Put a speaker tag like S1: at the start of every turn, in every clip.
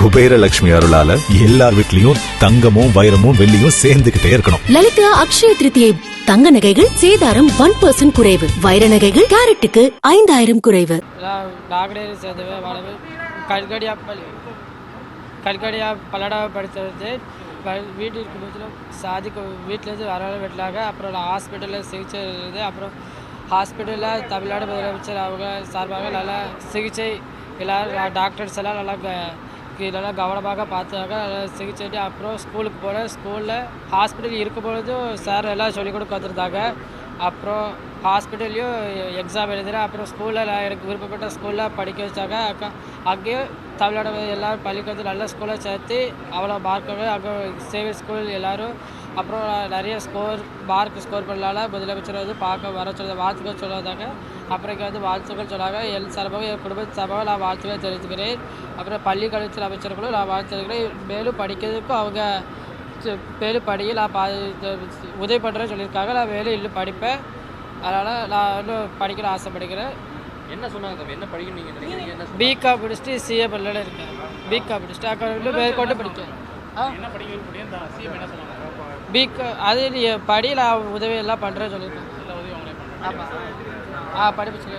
S1: குபேரலட்சுமி அருளால எல்லார் வீட்லயும் தங்கமும் வைரமும் வெள்ளியும் சேர்ந்துகிட்டே இருக்கணும்.
S2: லலிதா அக்ஷய திருத்தியை தங்க நகைகள் சேதாரம் ஒன் பர்சன்ட் குறைவு. வைர நகைகள் கேரட்டுக்கு ஐந்தாயிரம் குறைவு.
S3: கல்கடியா பள்ளி கல்கடியா பல்லடா படித்தது. வீட்டில் இருக்கும்போது சாதி வீட்டிலேருந்து வர விடலாங்க அப்புறம் ஹாஸ்பிட்டலில் சிகிச்சை இருந்தது அப்புறம் ஹாஸ்பிட்டலில் தமிழ்நாடு முதலமைச்சர் அவங்க சார்பாக நல்லா சிகிச்சை எல்லாரும் டாக்டர்ஸ் எல்லாம் நல்லா க- இதெல்லாம் கவனமாக பார்த்தாங்க. நல்லா சிகிச்சை அப்புறம் ஸ்கூலுக்கு போகிறேன் ஸ்கூலில் ஹாஸ்பிட்டல் இருக்கும் பொழுதும் சார் எல்லாம் சொல்லிக் கொடுக்க வந்திருந்தாங்க. அப்புறம் ஹாஸ்பிட்டல்லையும் எக்ஸாம் எழுதுறேன் அப்புறம் ஸ்கூலில் எனக்கு விருப்பப்பட்ட ஸ்கூலில் படிக்க வச்சாங்க. அக்கா அங்கேயும் தமிழோட எல்லாரும் பள்ளிக்கூடத்தில் நல்ல ஸ்கூலில் சேர்த்து அவ்வளோ மார்க்காக அங்கே சேவை ஸ்கூல் எல்லாரும் அப்புறம் நிறைய ஸ்கோர் மார்க் ஸ்கோர் பண்ணலால முதலமைச்சர் வந்து பார்க்க வர சொல்ல வாழ்த்துக்கள் சொல்லுவதாங்க அப்புறம் இங்கே வந்து வாழ்த்துக்கள் சொன்னாங்க. என் சார்பாக என் குடும்ப சார்பாக நான் வாழ்த்துக்களை தெரிவித்துக்கிறேன். அப்புறம் பள்ளி கல்வித்துறை அமைச்சர்களும் நான் வாழ்த்து மேலும் படிக்கிறதுக்கும் அவங்க மேலும் படிக்க நான் பா உதவி பண்ணுறேன்னு சொல்லியிருக்காங்க. நான் மேலும் இன்னும் படிப்பேன். அதனால் நான் இன்னும் படிக்கணும்னு ஆசைப்படுகிறேன்.
S4: என்ன சொன்னாங்க? என்ன படிக்கணும் நினைக்கிறீங்க? என்ன?
S3: பிகாம் முடிச்சுட்டு சிஏ பண்ணல இருக்கேன். பிகாம் முடிச்சுட்டு அக்கா இன்னும் மேற்கொண்டு படிக்கேன் ஆ? பிகா அது நீ படி நான் உதவி எல்லாம் பண்ணுறேன்னு சொல்லியிருக்கேன். ஆமாம் ஆ படிப்பு சொல்லி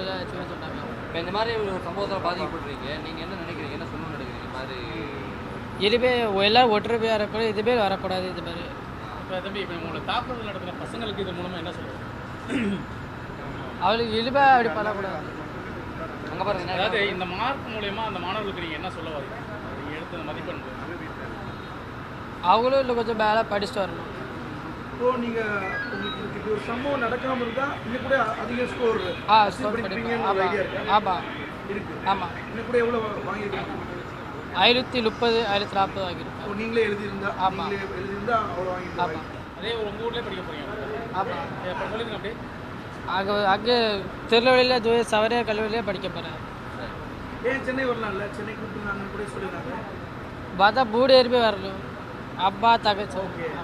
S3: சொன்னாங்க.
S4: இப்ப இந்த மாதிரி ஒரு சம்பவத்தில் பாதிக்கப்பட்டிருக்கீங்க. நீங்க என்ன நினைக்கிறீங்க? என்ன சொல்லணும்னு நினைக்கிறீங்க? இந்த மாதிரி
S3: இனிமே எல்லாம் ஒற்றுமையாக இருக்கணும் இதுமே வரக்கூடாது இது மாதிரி.
S5: இப்போ தம்பி இப்போ உங்களை தாக்குதல் நடத்துகிற பசங்களுக்கு இது மூலமாக என்ன சொல்லுங்கள்
S3: அவளுக்கு இனிமே அப்படி பண்ணக்கூடாது.
S4: அங்க பாருங்க
S5: அதாவது இந்த மார்க் மூலயமா அந்த மாணவர்களுக்கு நீங்கள் என்ன சொல்ல வரீங்க? நீங்கள் எடுத்த மதிப்பெண்
S3: அவங்களும் இன்னும் கொஞ்சம் மேலே படிச்சுட்டு வரணும்.
S6: இப்போ நீங்க உங்களுக்கு இப்படி ஒரு சம்பவம் நடக்காம இருந்தா இன்னும் கூட அதிக ஸ்கோர்
S3: ஆ ஸ்கோர்
S6: ஐடியா
S3: ஆமாம்
S6: இருக்கா?
S3: ஆமாம்
S6: இருக்கு.
S3: ஆமாம்
S6: இன்னும் கூட எவ்வளவு வாங்கியிருக்கீங்க?
S3: ஐநூற்றி முப்பது ஐநூற்றி நாற்பது வாங்கியிருக்கேன்
S6: நீங்களே எழுதியிருந்தா
S3: ஆமா.
S6: நீங்களே எழுதியிருந்தா அவ்வளோ
S3: ஆமாம்
S5: அதே ஒரு ஊர்லேயே படிக்க போகிறீங்க
S3: ஆமாம்
S5: இப்போ அப்படியே
S3: அங்கே அங்கே திருநெல்வேலியில் தூய சவரியார் கல்லூரியிலே படிக்க போகிறேன்
S6: ஏன் சென்னை வரலாம்ல சென்னை கூப்பிட்டுருந்தாங்கன்னு கூட சொல்லியிருந்தாங்க
S3: பார்த்தா பேருமே வரணும். அம்மா தங்கச்சி.